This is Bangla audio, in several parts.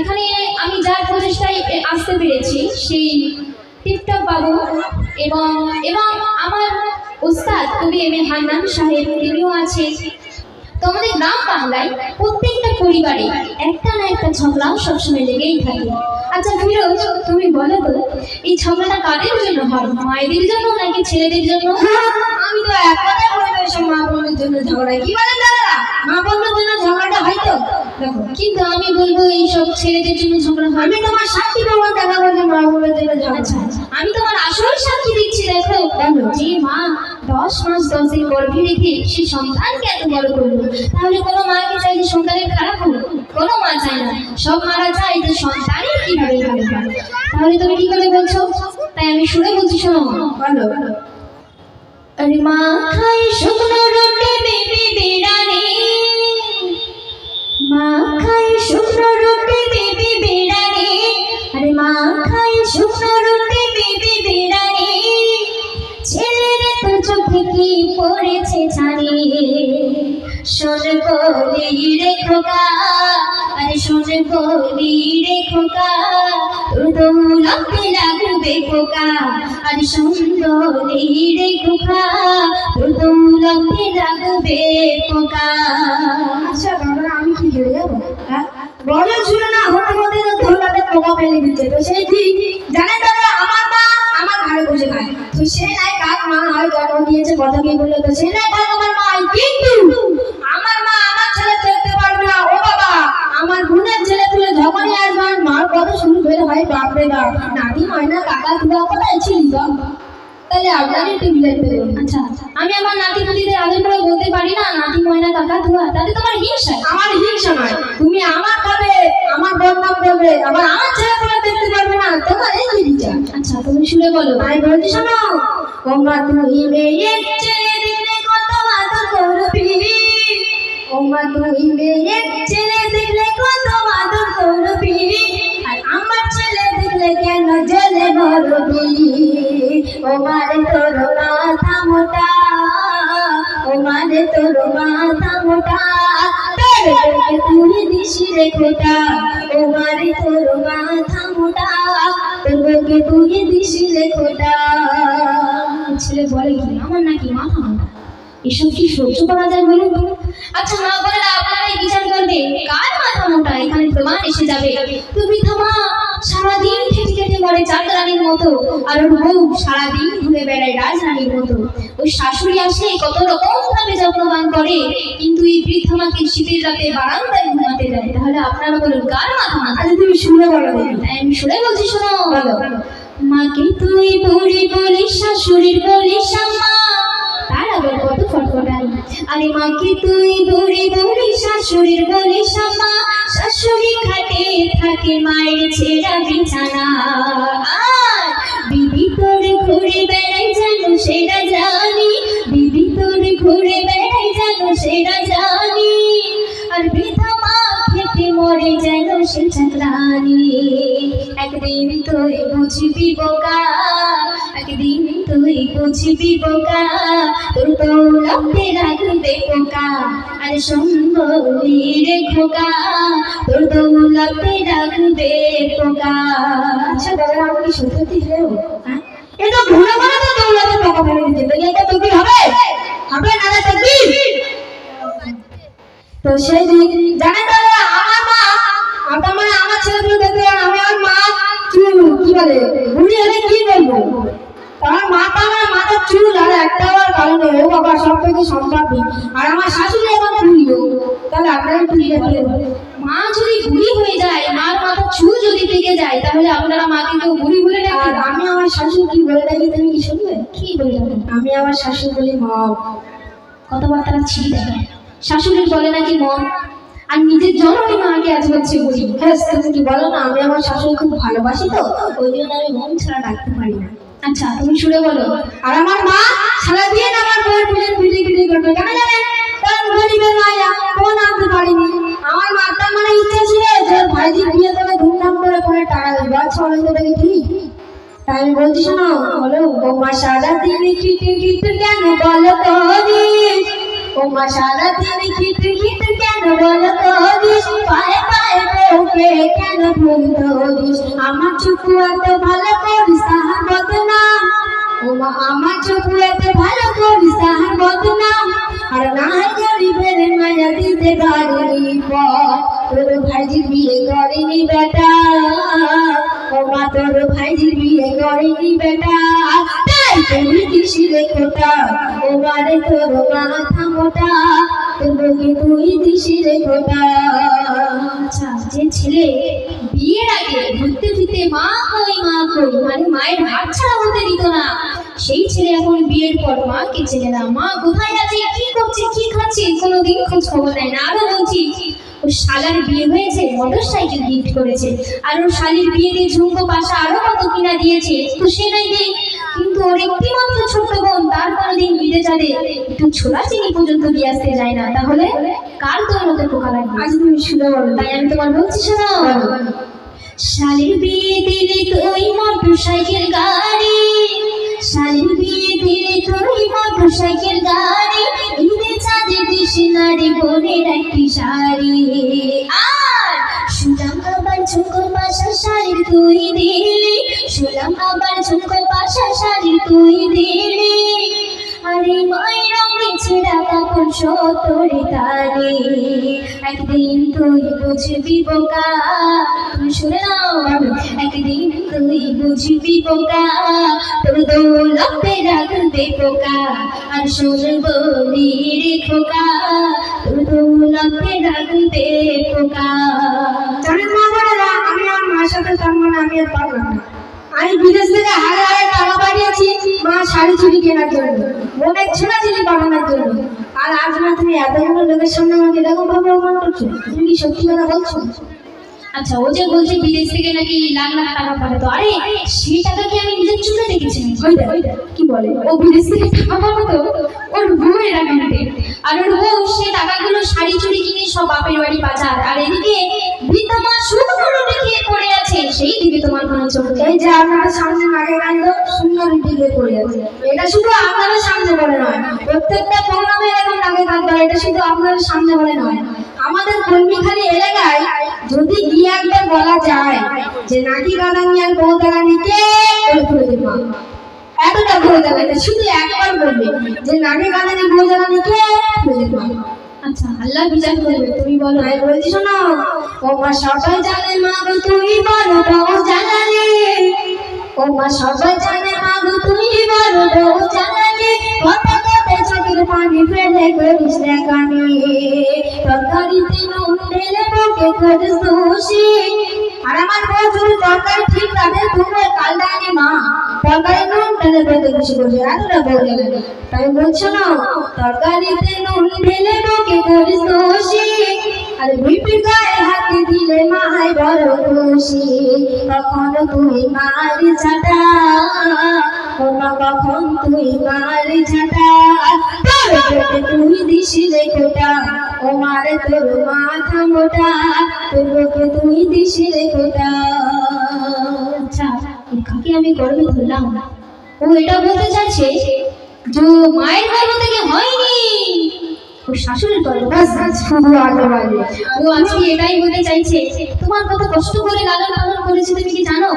এখানে আমি যার প্রচেষ্টায় আসতে পেরেছি, সেই টিপটপ বাবু এবং এবং আমার উস্তাদ কবি এম এ হান্নান সাহেব, তিনিও আছে তো আমাদের গ্রাম বাংলায় প্রত্যেকটা পরিবারে একটা না একটা ঝগড়া সবসময় লেগেই থাকে। আচ্ছা ফিরোজ, তুমি বলো তো, এই ঝগড়াটা কাদের জন্য হয়? মায়েদের জন্য নাকি ছেলেদের জন্য? আমি তো এক কথাই বলব মা বোনের জন্য ঝগড়া। কি বলেন দাদা মা বোনের জন্য ঝগড়াটা কিন্তু আমি বলব এইসব ছেলেদের জন্য ঝগড়া হয়? আমি তোমার সাক্ষী প্রমাণ দেখা বলছি মা জন্য ঝগড়া আচ্ছা আচ্ছা। আমি তোমার আসল সাক্ষী দিচ্ছি দেখো। বলো। যে মা দশ মাস দশ দিন গর্ভে রেখে সে সন্তানকে এত বড় করল। তাহলে কোনো মা কি চাই যে সন্তানের খারাপ হলো কোনো মা চায় না। সব মারা চায় যে সন্তানের কীভাবে ভালো তাহলে তুমি কি করে বলছো? তাই আমি শুনে বলছি শোনো। বলো। আরে মা খাই শুকনো রুটি খোকা আরে আচ্ছা হ্যাঁ? তো ধরলাতে ঠিক জানেন আমার মা আমার ঘরে বসে সে নাই, কাক মা হয় জন্ম দিয়েছে, কথা বলল? তো সে নাই, কাক, আমার কিন্তু নাতি ময়না কাকা তুলা কোথায় ছিলি তাহলে আপনারই আচ্ছা আমি আমার নাতি নাতিদের আদর করে বলতে পারি না নাতি ময়না কাকা তোমার হিংসা আমার হিংসা নয়। তুমি আমার খাবে আমার বদনাম করবে আবার আমার ছেলে করে দেখতে পারবে না তোমার এই আচ্ছা তুমি শুনে বলো। বলছি শোনো ও মা তুই মেয়ে ছেলে দেখলে কত আদর করবি ও মা তুই মেয়ে ছেলে দেখলে কত ছেলে বলে কি আমার নাকি মাথা। এসব কি সহ্য করা যায় বলুন আচ্ছা মা বোনেরা আপনারাই বিচার করবে কার মাথা মোটা এখানে প্রমাণ এসে যাবে তো বৃদ্ধা মা সারাদিন চাঁদ রানীর মতো আর ওর বউ সারাদিন ঘুরে বেড়ায় রাজরানীর মতো। ওই শাশুড়ি আসলে কত রকম ভাবে যত্নবান করে কিন্তু এই বৃদ্ধা মাকে শীতের রাতে বারান্দায় ঘুমাতে দেয়। তাহলে আপনারা বলুন কার মাথা মোটা আচ্ছা তুমি শুনে বলো। আমি শুনে বলছি শোনো। বলো। মাকে তুই বুড়ি বলিস শাশুড়ির বলিস আম্মা। তার আবার কত ফটফটাই আরে মাকে তুই বুড়ি বলিস শাশুড়ির বলিস খাটে থাকে মায়ের ছেঁড়া বিছানা। বিবি তোর ঘুরে বেড়াই যেন সেটা জানি। বিবি তোর ঘুরে বেড়াই যেন সেটা জানি। আর খেতে মরে যেন সে চাকরানি একদিন তুই বুঝবি বোকা, একদিন তুই বুঝবি বোকা, তোর দৌলতে রাখবে পোকা, আর সুন্দরী খোকা, তোর দৌলতে রাখবে পোকা। আচ্ছা দাদা, আমি সত্যি হ্যাঁ? এটা ভুলে তো দৌড়াতে টাকা ফেলে দিতে এটা তো কি হবে? হবে না তো বলে বুড়ি হলে কি বলব আমার মাথা মাথার চুল আর একটা কারণে ও বাবা সব থেকে সম্পাদি আর আমার শাশুড়ি চুলিও তাহলে আপনারা দেখে মা যদি বুড়ি হয়ে যায় মার মাথা চুল যদি পেকে যায় তাহলে আপনারা মাকে কেউ বুড়ি বলে আর আমি আমার শাশুড়ি কি বলে ডাকি তুমি কি শুনবে? কি বলে আমি আমার শাশুড়ি বলি মা কথাবার্তা ছিঁড়ে শাশুড়ি বলে নাকি মন আর নিজের জন্মই মাকে আজ বলছে বুড়ি হ্যাঁ তুমি কি বলো না, আমি আমার শাশুড়ি খুব ভালোবাসি তো, ওই জন্য আমি মন ছাড়া ডাকতে পারি না। আচ্ছা তুমি শুনে বলো। আর আমার মা সারাদিন আমার বউয়ের পিছন পিটি পিটি করবে। কেন জানেন? কারণ গরিবের মায়া ফোন আনতে পারিনি। আমার মাতার মানে ইচ্ছা ছিল যে ওর ভাইজির বিয়ে করে ধুমধাম করে করে টাকা দেবে। আচ্ছা তো দেখি ঠিক তাই আমি বলছি, শোনো, বলো, বৌমা সারাদিন কিটে কিটে কেন বলো তো ও মা সারাদিন খিট খিট কেন বল করিস পায়ে পায়ে বউকে কেন ভুল ধরিস আমার চুপু এত ভালো করিস, তাহার বদনাম। ও মা আমার চুপু এত ভালো করিস, তাহার বদনাম। আর না গরিবের মায়া দিতে পর তোর ভাইজি বিয়ে করেনি বেটা। ও মা তোর ভাইজি বিয়ে করেনি বেটা। তুমি দিশি রে খোটা? ও মারে তোর মাথা মোটা তোকে তুই দিশি রে খোটা? আচ্ছা যে ছেলে বিয়ের আগে ঘুরতে ফিরতে মা কই মা কই মানে মায়ের হাত ছাড়া হতে দিত না। সেই ছেলে এখন বিয়ের পর মাকে চেনে না? মা কোথায় আছে? কি করছে? কি খাচ্ছে? কোনোদিন খোঁজ খবর নেয় না। আরও বলছি ওর শালার বিয়ে হয়েছে মোটর সাইকেল গিফট করেছে। আর ওর শালির বিয়েতে ঝুমকো পাশা আরও কত কিনা দিয়েছে, তো সে নাই দেয় কিন্তু ওর একটি মাত্র ছোট্ট বোন তার কোনোদিন বিদে চাঁদে একটু ছোলা চিনি পর্যন্ত দিয়ে আসতে যায় না। তাহলে কার তোর মতো পোকা লাগবে? আজ তুমি শুনে। তাই আমি তোমার বলছি শোনো। শালির বিয়ে দিলে তুই মোটর সাইকেল গাড়ি। শালির বিয়ে দিলে তুই মোটর সাইকেল গাড়ি ঈদে চাঁদে নারী বোনের একটি শাড়ি। শুলাম ঝুঁকো পাশা শাড়ির তুই দিলি। শুনলাম আবার ঝুমকো পাশা শাড়ির তুই দিলি। আরে মায়ের সতরে তারে। একদিন তুই বুঝবি বোকা, তুমি শুনে একদিন তুই বুঝবি বোকা তোর দৌলতে রাখবে পোকা আর শোন বলি রে খোকা তোর দৌলতে রাখবে পোকা আমি আমার মার সাথে থাকব না, আমি আর পারব না। আমি বিদেশ থেকে হারে হারে টাকা পাঠিয়েছি মা শাড়ি ছুটি কেনার জন্য বোনের ছোড়া চিনি বানানোর জন্য আর আজ না তুমি এতগুলো লোকের সামনে আমাকে দেখো ভাবে অপমান করছ তুমি কি সত্যি কথা বলছো আচ্ছা ও যে বলছে বিদেশ থেকে নাকি লাখ লাখ টাকা পাঠাতো আরে সেই টাকা কি আমি নিজের চোখে দেখেছি কি বলে? ও বিদেশ থেকে টাকা পাঠাতো ওর বউয়ের অ্যাকাউন্টে আর ওর বউ সে টাকাগুলো শাড়ি চুড়ি কিনে সব বাপের বাড়ি পাচার আর এদিকে বৃদ্ধা মা পড়ে আছে সেই দিকে তোমার কোনো চোখ এই যে আপনারা সামনে গান্ধ সুন্দর দিকে পড়ে আছে। এটা শুধু আপনাদের সামনে বলে নয় প্রত্যেকটা প্রোগ্রামে এরকম গান্ধ এটা শুধু আপনাদের সামনে বলে নয়। আমাদের কর্মীখালি এলাকায় যদি গিয়ে একবার বলা যায় যে নাকি দালানিকে মা। এতটা বউ দালানি শুধু একবার বলবে যে নাকি গাদানি মা। আচ্ছা আল্লাহ বিচার করবে তুমি বলো। আমি বলছি শোনো ও মা সবাই জানে মা গো তুমি বড় বউ জানালে। ও মা সবাই জানে মা গো তুমি বড় বউ জানালে কথা কথা চোখের পানি ফেলে করিস না কানে। তরকারিতে নুন ঢেলে বকে করিস দোষী আর আমার বউ তরকারি ঠিক রাখে তুমি কালদানি মা। তরকারি নুন ঢেলে বকে খুশি করবে এতটা বউ গেলে। তাই বলছো, না তরকারিতে নুন ঢেলে বকে করিস তুই ছাটা কখন তুই ছাটা রে কোটা ও মারে তোর মাথা মোটা তোর বুকে তুই দিছি রে কোটা। আচ্ছা কাকে আমি গর্বে ধরলাম। ও এটা বলতে চাইছে যে মায়ের গর্ভ থেকে হয়নি। ও শাশুড়ির শুধু আগে ও আজকে এটাই বলতে চাইছে। তোমার কত কষ্ট করে লালন পালন করেছে তুমি কি জানো?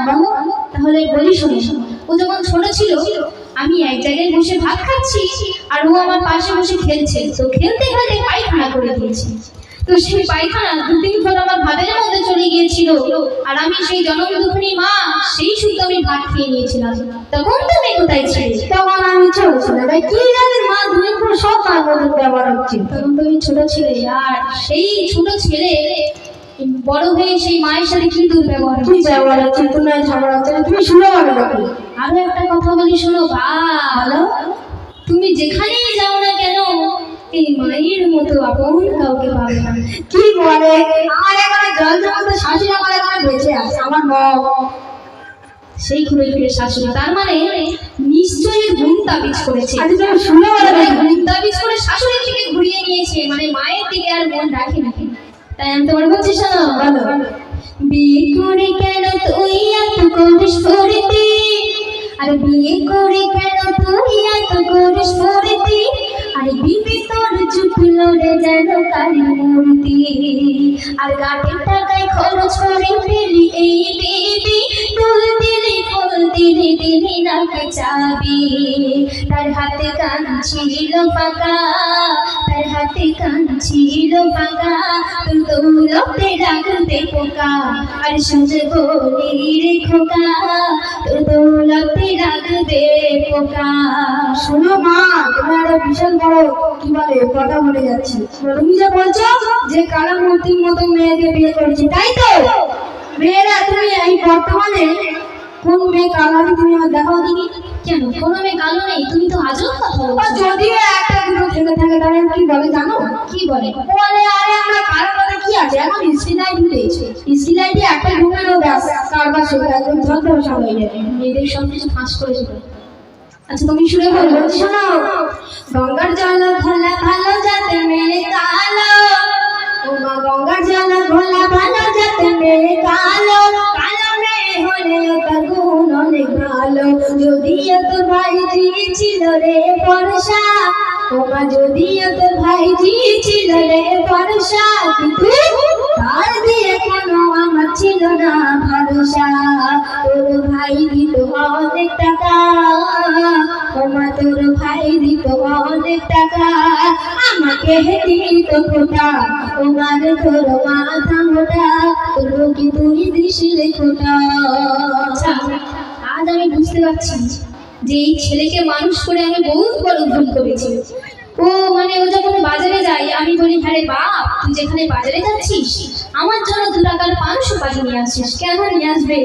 তাহলে বলি শোনো। ও যখন ছোট ছিল আমি এক জায়গায় বসে ভাত খাচ্ছি আর ও আমার পাশে বসে খেলছে। তো খেলতে খেলতে পায়খানা করে দিয়েছে। তো সেই পায়খানা দুদিন পর আমার ভাতের মধ্যে চলে গিয়েছিল। আর আমি সেই জনম দুঃখিনী মা সেই শুদ্ধ আমি ভাত খেয়ে নিয়েছিলাম। তখন তুমি কোথায় ছিলে? তখন আমি ছোট ছিলাম। ভাই কি জানি মা দুই পুরো সব তার মধ্যে ব্যবহার হচ্ছে। তখন তুমি ছোট ছিলে আর সেই ছোট ছেলে বড় হয়ে সেই মায়ের সাথে কি দুর্ব্যবহার কি ব্যবহার হচ্ছে তুমি ঝগড়া হচ্ছে না, তুমি শুনে আরও একটা কথা বলি শোনো ভালো তুমি যেখানেই যাও না কেন এই মায়ের মতো আপন কাউকে পাবে না। কি বলে? আমার এখানে জল জমাতে শাশুড়ি আমার এখানে বেঁচে আছে আমার বউ। সেই ঘুরে ফিরে শাশুড়ি তার মানে নিশ্চয়ই ঘুম তাবিজ করেছে। ঘুম তাবিজ করে শাশুড়ির দিকে ঘুরিয়ে নিয়েছে মানে মায়ের দিকে আর মন রাখে নাকি তাই আমি বলছি, শোনো বিয়ে করে কেন তুই এত করিস করতে আর বিয়ে করে কেন তুই এত করিস করতে আর বিবি তোর জুটলো রে যেন কালী আর গাটের টাকায় খরচ করে ফেলি এই বেবি। ফুল দিলি চাবি? তার হাতে কান ছিল ফাঁকা। তার হাতে কান ছিল ফাঁকা তোর দৌলতে রাখতে পোকা। আর সাজে বলি খোকা। তোর দৌলতে রাখবে পোকা। শোনো মা, তোমার বিশাল বড় কি বলে, কথা বলে যাচ্ছি। তুমি যে বলছো যে কালা মূর্তির মতো মেয়েকে বিয়ে করেছি, তাই তো? মেয়েরা, তুমি এই বর্তমানে কোন মেয়ে কালা তুমি দেখাও দেখি কেন? কোনো মেয়ে কালো নেই তুমি তো আজও কথা বলছো। যদিও একটা দুটো থেকে থাকে তাহলে কি বলে জানো? কি বলে? বলে আরে আমরা কারও মধ্যে কি আছে? এখন স্ত্রী লাইট উঠেছে স্ত্রী লাইটে একটা ঢুকানো ব্যাস কারবার সেটা একদম ঝলঝলসা হয়ে যাবে মেয়েদের সব কিছু ফাঁস করে আচ্ছা তুমি শুনে বলো শোনো। গঙ্গার জল ঘোলা ভালো যাতে মেরে কালো ও ছিল রে বর্ষা? ও মা যদিও তোর ভাইজি ছিল রে বর্ষা, কিন্তু তার দিয়ে কোনো আমার ছিল না ভরসা। তোর ভাই দিত অনেক টাকা ওমা তোর ভাই দিত অনেক টাকা। আমাকে দিত ফোটা ওমার তোর মাথা মোটা, তোর কি তুই দিছিলে ফোটা? আচ্ছা আজ আমি বুঝতে পারছি। যে এই ছেলেকে মানুষ করে আমি বহুত বড় ভুল করেছি। ও মানে ও যখন বাজারে যায়, আমি বলি হ্যাঁ রে বাপ, তুই যেখানে বাজারে যাচ্ছিস, আমার জন্য দু টাকার পান সুপারি নিয়ে আসছিস, কেন নিয়ে আসবে?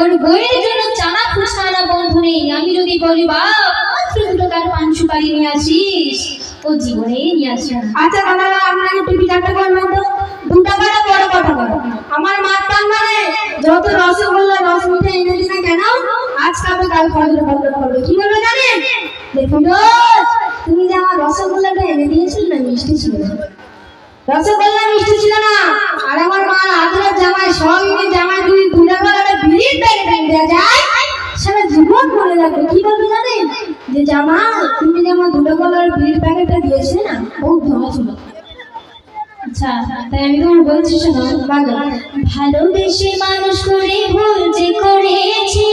ওর বইয়ের জন্য চানা ফুচকা আনা বন্ধ নেই। আমি যদি বলি, বাপ, মাত্র দু টাকার পান সুপারি নিয়ে আসিস। ও জীবনেই নিয়ে আসবে আচ্ছা দাদা, আপনাকে টুপি করবেন তো দু টাকাটা বড় কথা বলো। আমার মার মানে যত রসগোল্লা রস মিঠে এনে দিনে কেন? আজ খাবে কাল ফজরে বন্ধ করবে। কি বলবে জানেন? দেখুন তুমি যে আমার রসগোল্লাটা এনে দিয়েছিলে না, মিষ্টি ছিল? রসগোল্লা মিষ্টি ছিল না। আর আমার মা আদরের জামাই সব জামাই দুই দু টাকার বিড়ির প্যাকেট এনে দেওয়া যায়। সারা জীবন মনে রাখবে। কি বলবে জানেন? যে জামা তুমি যে আমার দু টাকার বিড়ির প্যাকেটটা দিয়েছিলে না, বহুত ধরা ছিল। আচ্ছা তাই আমি তোমার বলছি শোনো, ভালো। ভালোবেসে মানুষ করে ভুল যে করেছি,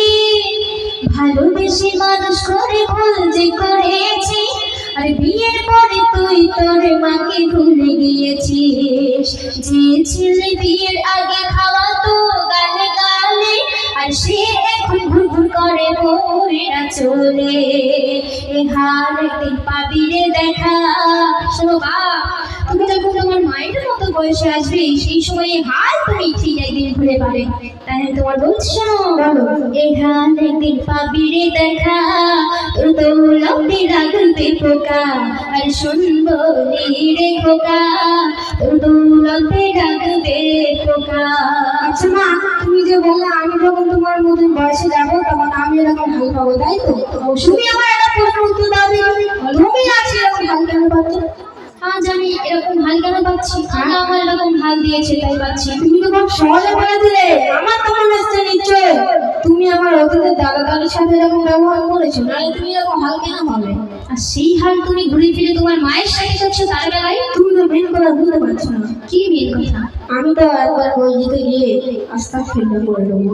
ভালোবেসে মানুষ করে ভুল যে করেছি, আর বিয়ের পরে তুই তোর মাকে ভুলে গিয়েছিস। যে ছেলে বিয়ের আগে খাওয়া তো গালে গালে, আর সে এখন ভুল করে বউরা চলে। এ হার একদিন পাবি রে দেখা বাপ তুমি যখন তোমার মায়ের মতো বয়সে আসবে সেই সময় হাল তুমি ঠিক একদিন ঘুরে পাবে তাই তোমার বলছি। এই একদিন পাবি রে দেখা তোর রাখবে পোকা আর শুনব রে খোকা তোর রাখবে পোকা আচ্ছা মা তুমি যে বললে আমি যখন তোমার মতন বয়সে যাব তখন আমি এরকম ভালো পাবো তাই তো তুমি আমার একটা প্রশ্ন উত্তর দাও। তুমি আছি এরকম ভালো কেন পাচ্ছ আজ আমি এরকম হাল কেন পাচ্ছি আমার এরকম হাল দিয়েছে তাই পাচ্ছি তুমি তো খুব সহজে বলে দিলে আমার তো মনে হচ্ছে নিশ্চয় তুমি আমার অতীতের দাদা দাদির সাথে এরকম ব্যবহার করেছ নাহলে তুমি এরকম হাল কেন পাবে আর সেই হাল তুমি ঘুরে ফিরে তোমার মায়ের সাথে করছ তার বেলায়? তুমি তো মেন কথা বুঝতে পারছ না। কি মেয়ের কথা? আমি তো একবার মসজিদে গিয়ে আস্থা ফিল্ড করে দেবো।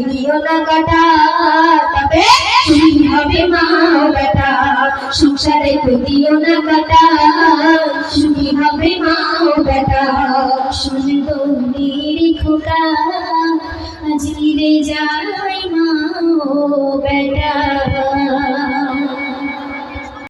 দিও না কাটা তবে হবে মা বেটা সংসারে কেউ দিও না কাটা।